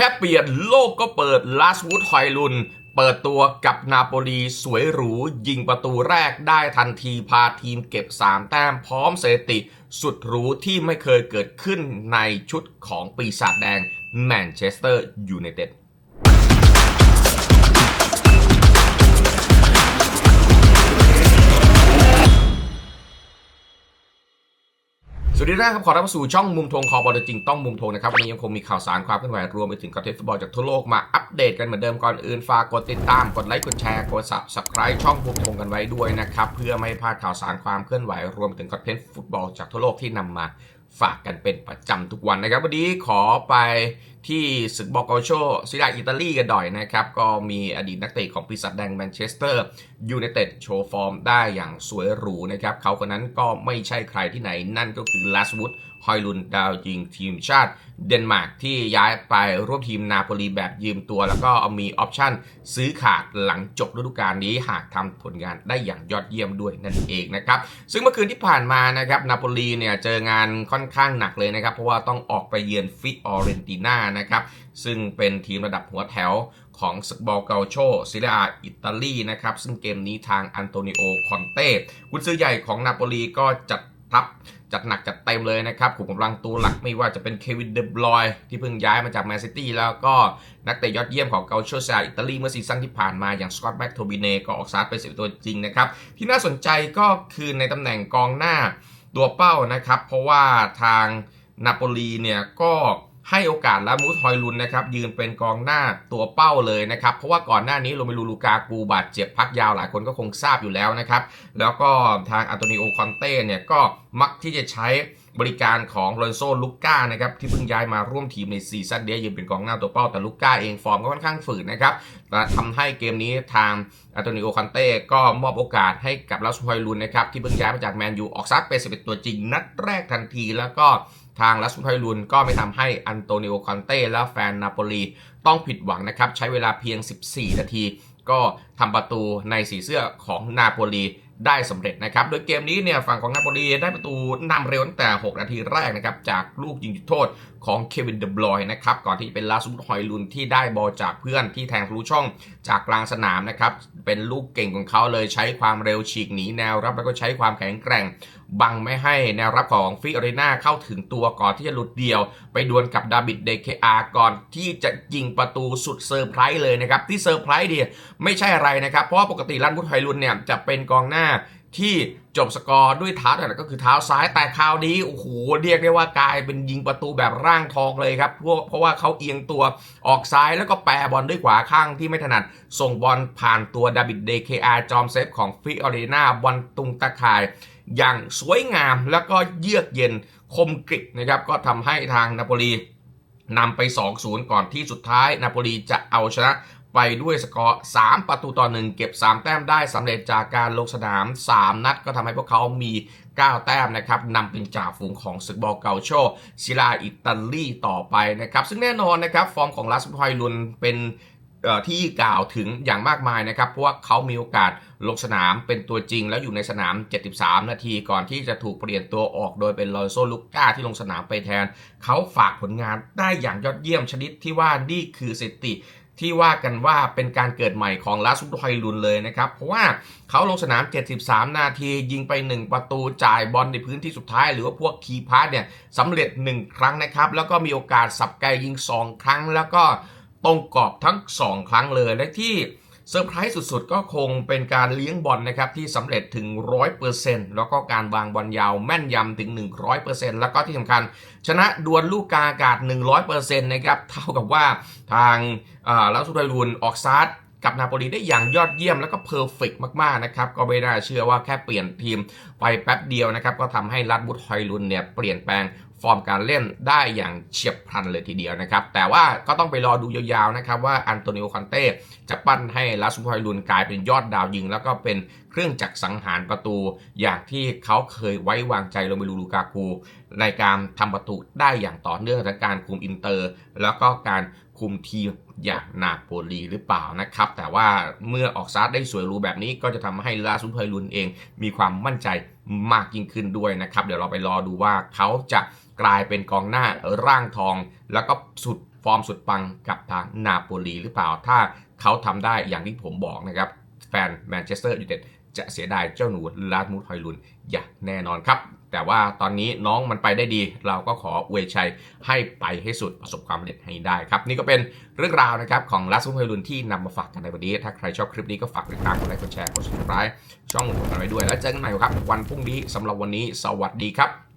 แค่เปลี่ยนโลกก็เปิดลาสวูดฮอยลุน เปิดตัวกับนาโปลีสวยหรู ยิงประตูแรกได้ทันทีพาทีมเก็บ 3 แต้มพร้อมสถิติสุดหรูที่ไม่เคยเกิดขึ้นในชุดของปีศาจแดงแมนเชสเตอร์ยูไนเต็ด ดีนะครับขอรับสู่ช่องมุมทงคอบอลจริงต้องมุมทงนะครับวันนี้ยังคงมีข่าวสารความเคลื่อนไหวรวมไปถึงคอนเทนต์ฟุตบอลจากทั่วโลกมาอัปเดตกันเหมือนเดิมก่อนอื่นฝากกดติดตามกดไลค์กดแชร์กดซับสไครต์ช่องมุมทงกันไว้ด้วยนะครับเพื่อไม่พลาดข่าวสารความเคลื่อนไหวรวมถึงคอนเทนต์ฟุตบอลจากทั่วโลกที่นำมาฝากกันเป็นประจำทุกวันนะครับวันนี้ขอไปที่ศึกบอกาโชซีดาอิตาลีกันหน่อยนะครับ ก็มีอดีตนักเตะของปีศาจแดงแมนเชสเตอร์ยูไนเต็ดโชว์ฟอร์มได้อย่างสวยหรูนะครับ เขาคนนั้นก็ไม่ใช่ใครที่ไหนนั่นก็คือลาสวูดฮอยลุนดาวยิงทีมชาติเดนมาร์กที่ย้ายไปร่วมทีมนาโปลีแบบยืมตัว แล้วก็มีออปชั่นซื้อขาดหลังจบฤดูกาลนี้หากทำผลงานได้อย่างยอดเยี่ยมด้วยนั่นเองนะครับ ซึ่งเมื่อคืนที่ผ่านมานะครับนาโปลีเนี่ยเจองานค่อนข้างหนักเลยนะครับ เพราะว่าต้องออกไปเยือนฟิออเรนติน่านะครับ ซึ่งเป็นทีมระดับหัวแถวของสกบอลเกาโชซิเลียอิตาลีนะครับ ซึ่งเกมนี้ทางอันโตนิโอ คอนเต้กุนซือใหญ่ของนาโปลีก็จัดทัพจัดหนักจัดเต็มเลยนะครับขุมกำลังตัวหลักไม่ว่าจะเป็นเควินเดบรอยที่เพิ่งย้ายมาจากแมนซิตี้แล้วก็นักเตะยอดเยี่ยมของเกาโชซาอิตาลีเมื่อซีซั่นที่ผ่านมาอย่างสกอตแบ็กโทบิเน่ก็ออกสตาร์ทเป็นสิบตัวจริงนะครับ ที่น่าสนใจก็คือในตำแหน่งกองหน้าตัวเป้านะครับ เพราะว่าทางนาโปลีเนี่ยก็ ให้โอกาสลามูสฮอยลุนนะครับยืนเป็นกองหน้าตัวเป้าเลยนะครับ เพราะว่าก่อนหน้านี้โรเมลูลูกากูบาดเจ็บพักยาวหลายคนก็คงทราบอยู่แล้วนะครับ แล้วก็ทางอันโตนิโอคอนเต้เนี่ยก็มักที่จะใช้บริการของโรนโซลูก้านะครับที่เพิ่งย้ายมาร่วมทีมในซีซั่นเดียยืนเป็นกองหน้าตัวเป้าแต่ลูก้าเองฟอร์มก็ค่อนข้างฝืนนะครับแต่ทำให้เกมนี้ทางอันโตนิโอคอนเต้ก็มอบโอกาสให้กับลาสฮอยลุนนะครับที่เพิ่งย้ายมาจากแมนยูออกซัดเป็น11ตัวจริงนัดแรกทันทีแล้วก็ ทางลัสมุทอยลุนก็ไม่ทำให้อันโตนิโอคอนเต้และแฟนนาโปลีต้องผิดหวังนะครับ ใช้เวลาเพียง 14 นาที ก็ทำประตูในสีเสื้อของนาโปลีได้สำเร็จนะครับ โดยเกมนี้เนี่ยฝั่งของนาโปลีได้ประตูนำเร็วตั้งแต่ 6 นาทีแรกนะครับ จากลูกยิงจุดโทษของเควินเดบรอยนะครับ ก่อนที่เป็นลาสมุทอยลุนที่ได้บอลจากเพื่อนที่แทงทะลุช่องจากกลางสนามนะครับ เป็นลูกเก่งของเขาเลยใช้ความเร็วฉีกหนีแนวรับแล้วก็ใช้ความแข็งแกร่งบังไม่ให้แนวรับของฟิออรินาเข้าถึงตัวก่อนที่จะหลุดเดียว ไปดวลกับดาบิดเดเคอาก่อนที่จะยิงประตูสุดเซอร์ไพรส์เลยนะครับ ที่เซอร์ไพรส์เดียไม่ใช่อะไรนะครับ เพราะปกติลันบุตไฮรุนเนี่ยจะเป็นกองหน้าที่จบสกอร์ด้วยเท้าแต่ก็คือเท้าซ้ายแต่คราวนี้โอ้โหเรียกได้ว่ากลายเป็นยิงประตูแบบร่างทองเลยครับ เพราะเพราะว่าเขาเอียงตัวออกซ้ายแล้วก็แปรบอลด้วยขวาข้างที่ไม่ถนัด ส่งบอลผ่านตัวดาบิดเดเคอาจอมเซฟของฟิออริน่าบอลตุงตะข่าย อย่างสวยงามแล้วก็เยือกเย็นคมกริบนะครับก็ทำให้ทางนาโปลีนำไป 2-0 ก่อนที่สุดท้ายนาโปลีจะเอาชนะไปด้วยสกอร์ 3 ประตูต่อ 1 เก็บ 3 แต้มได้สำเร็จจากการลงสนาม 3 นัดก็ทำให้พวกเขามี 9 แต้มนะครับนำเป็นจ่าฝูงของศึกบอลเกาโชซิลาอิตาลีต่อไปนะครับ ซึ่งแน่นอนนะครับ ฟอร์มของลาสพอยลุนเป็น ที่กล่าวถึงอย่างมากมายนะครับ เพราะว่าเขามีโอกาสลงสนามเป็นตัวจริง แล้วอยู่ในสนาม 73 นาทีก่อนที่จะถูกเปลี่ยนตัวออกโดยเป็นลอยโซลูก้าที่ลงสนามไปแทน เขาฝากผลงานได้อย่างยอดเยี่ยมชนิดที่ว่านี่คือสถิติที่ว่ากันว่าเป็นการเกิดใหม่ของลาสุดไฮลุนเลยนะครับ เพราะว่าเขาลงสนาม 73 นาทียิงไป 1 ประตูจ่ายบอลในพื้นที่สุดท้าย หรือว่าพวกคีพาสเนี่ยสำเร็จ 1 ครั้งนะครับ แล้วก็มีโอกาสสับไกยิง 2 ครั้งแล้วก็ ตรงกรอบทั้ง 2 ครั้งเลยและที่เซอร์ไพรส์สุดๆ ก็คงเป็นการเลี้ยงบอลนะครับที่สำเร็จถึง 100%แล้วก็การวางบอลยาวแม่นยำถึง 100%แล้วก็ที่สำคัญ ชนะดวลลูกกาอากาศ 100%นะครับเท่ากับว่าทางลาสุไท้ายรูนออกซาร์ กับนาโปลีได้อย่างยอดเยี่ยมแล้วก็เพอร์เฟกมากๆนะครับก็ไม่น่าเชื่อว่าแค่เปลี่ยนทีมไปแป๊บเดียวนะครับก็ทำให้รัดบุตฮอยลุนเนี่ยเปลี่ยนแปลงฟอร์มการเล่นได้อย่างเฉียบพลันเลยทีเดียวนะครับ แต่ว่าก็ต้องไปรอดูยาวๆนะครับว่าอันโตนิโอคอนเต้จะปั้นให้ลาสุพอยลุนกลายเป็นยอดดาวยิง แล้วก็เป็นเครื่องจักรสังหารประตู อย่างที่เขาเคยไว้วางใจโรเมลูลูกากูในการทำประตูได้อย่างต่อเนื่องจากการคุมอินเตอร์ แล้วก็การ คุมทีมอย่างนาโปลีหรือเปล่านะครับ แต่ว่าเมื่อออกซาร์ได้สวยรูแบบนี้ก็จะทำให้ลาซุนเพยลุนเอง มีความมั่นใจมากยิ่งขึ้นด้วยนะครับ เดี๋ยวเราไปรอดูว่าเขาจะกลายเป็นกองหน้าร่างทอง แล้วก็สุดฟอร์มสุดปังกับทางนาโปลีหรือเปล่า ถ้าเขาทำได้อย่างที่ผมบอกนะครับ แฟนแมนเชสเตอร์ยูไนเต็ด จะเสียดายเจ้าหนูลาดมูดฮอยลุนอย่างแน่นอนครับ แต่ว่าตอนนี้น้องมันไปได้ดี เราก็ขออวยชัยให้ไปให้สุดประสบความสำเร็จให้ได้ครับ นี่ก็เป็นเรื่องราวนะครับของลาสมูดฮอยลุนที่นำมาฝากกันในวันนี้ ถ้าใครชอบคลิปนี้ก็ฝากติดตามกดไลค์กดแชร์กด subscribe ช่องของเราไว้ด้วยแล้วเจอกันใหม่ครับ วันพรุ่งนี้สำหรับวันนี้สวัสดีครับ